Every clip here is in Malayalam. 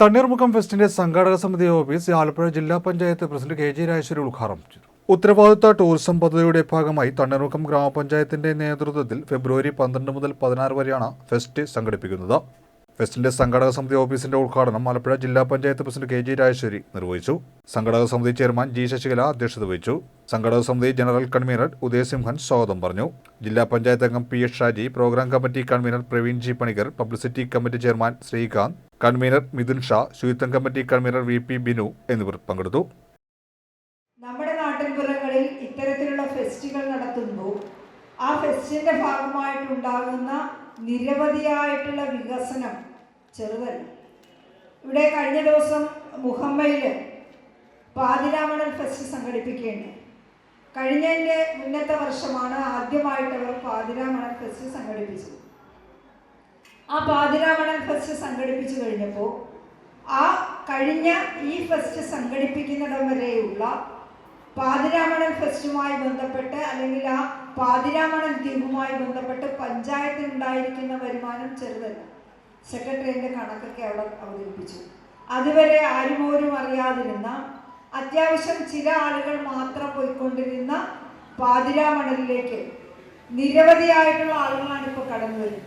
തണ്ണീർമുഖം ഫെസ്റ്റിന്റെ സംഘാടക സമിതി ഓഫീസ് ആലപ്പുഴ ജില്ലാ panchayat president K G Rajeshwari ഉദ്ഘാടനം ചെയ്തു. ഉത്തരവാദിത്ത ടൂറിസം പദ്ധതിയുടെ ഭാഗമായി തണ്ണീർമുഖം ഗ്രാമപഞ്ചായത്തിന്റെ നേതൃത്വത്തിൽ ഫെബ്രുവരി പന്ത്രണ്ട് മുതൽ പതിനാറ് വരെയാണ് ഫെസ്റ്റ് സംഘടിപ്പിക്കുന്നത്. ഫെസ്റ്റിന്റെ സംഘാടക സമിതി ഓഫീസിന്റെ ഉദ്ഘാടനം ആലപ്പുഴ ജില്ലാ panchayat president K G Rajeshwari നിർവഹിച്ചു. സംഘാടക സമിതി ചെയർമാൻ ജി ശശികല അധ്യക്ഷത വഹിച്ചു. സംഘാടക സമിതി ജനറൽ കൺവീനർ ഉദയസിംഹൻ സ്വാഗതം പറഞ്ഞു. ജില്ലാ പഞ്ചായത്ത് അംഗം P S Shaji programme committee convener Praveen G Panicker publicity committee chairman Srikanth convener Mithun Shah ശുചിത്വം committee convener V P Binu എന്നിവർ പങ്കെടുത്തു. നമ്മുടെ നാട്ടിൻപുറങ്ങളിൽ ഇത്തരത്തിലുള്ള ഫെസ്റ്റുകൾ നടത്തുമ്പോൾ ആ ഫെസ്റ്റിന്റെ ഭാഗമായിട്ടുണ്ടാകുന്ന നിരവധിയായിട്ടുള്ള വികസനം ചെറുതല്ല. ഇവിടെ കഴിഞ്ഞ ദിവസം മുഹമ്മയിൽ പാതിരാമണൽ ഫെസ്റ്റ് സംഘടിപ്പിക്കുകയുണ്ട് കഴിഞ്ഞതിന്റെ മുന്നത്തെ വർഷമാണ് ആദ്യമായിട്ട് അവർ പാതിരാമണൽ ഫെസ്റ്റ് സംഘടിപ്പിച്ചത്. ആ പാതിരാമണൽ ഫെസ്റ്റ് സംഘടിപ്പിച്ചു കഴിഞ്ഞപ്പോൾ ആ കഴിഞ്ഞ ഈ ഫെസ്റ്റ് സംഘടിപ്പിക്കുന്നിടം വരെയുള്ള പാതിരാമണൽ ഫെസ്റ്റുമായി ബന്ധപ്പെട്ട് അല്ലെങ്കിൽ ആ പാതിരാമണൽ ദ്വീപുമായി ബന്ധപ്പെട്ട് പഞ്ചായത്തിനുണ്ടായിരിക്കുന്ന വരുമാനം ചെറുതല്ല. സെക്രട്ടറിയുടെ കണക്കൊക്കെ അവിടെ അവതരിപ്പിച്ചു. അതുവരെ ആരുമോരും അറിയാതിരുന്ന അത്യാവശ്യം ചില ആളുകൾ മാത്രം പോയിക്കൊണ്ടിരുന്ന പാതിരാമണലിലേക്ക് നിരവധിയായിട്ടുള്ള ആളുകളാണ് ഇപ്പോൾ കടന്നു വരുന്നത്.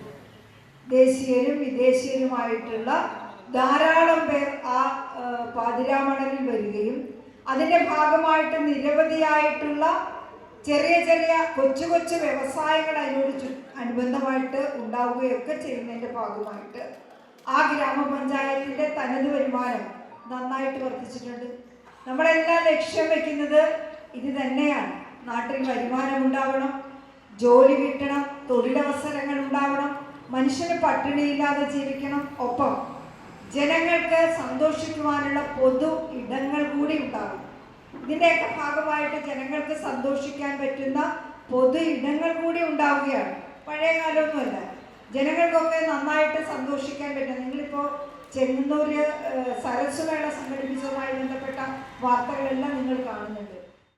ദേശീയരും വിദേശീയരുമായിട്ടുള്ള ധാരാളം പേർ ആ, പാതിരാമണലിൽ വരികയും അതിന്റെ ഭാഗമായിട്ട് നിരവധിയായിട്ടുള്ള ചെറിയ ചെറിയ കൊച്ചു കൊച്ചു വ്യവസായങ്ങൾ അതിനോട് അനുബന്ധമായിട്ട് ഉണ്ടാവുകയൊക്കെ ചെയ്യുന്നതിന്റെ ഭാഗമായിട്ട് ആ ഗ്രാമപഞ്ചായത്തിന്റെ തനത് വരുമാനം നന്നായിട്ട് വർദ്ധിച്ചിട്ടുണ്ട്. നമ്മളെല്ലാം ലക്ഷ്യം വെക്കുന്നത് ഇത് തന്നെയാണ്. നാട്ടിൽ വരുമാനം ഉണ്ടാവണം ജോലി കിട്ടണം തൊഴിലവസരങ്ങൾ ഉണ്ടാവണം മനുഷ്യന് പട്ടിണിയില്ലാതെ ജീവിക്കണം. ഒപ്പം ജനങ്ങൾക്ക് സന്തോഷിക്കുവാനുള്ള പൊതു ഇടങ്ങൾ ഇതിന്റെയൊക്കെ ഭാഗമായിട്ട് ജനങ്ങൾക്ക് സന്തോഷിക്കാൻ പറ്റുന്ന പൊതു ഇടങ്ങൾ കൂടി ഉണ്ടാവുകയാണ്. പഴയ കാലമൊന്നുമല്ല ജനങ്ങൾക്കൊക്കെ നന്നായിട്ട് സന്തോഷിക്കാൻ പറ്റും നിങ്ങളിപ്പോൾ ചെങ്ങന്നൂര് സരസ്വേള സംഘടിപ്പിച്ചതുമായി ബന്ധപ്പെട്ട വാർത്തകളെല്ലാം നിങ്ങൾ കാണുന്നുണ്ട്.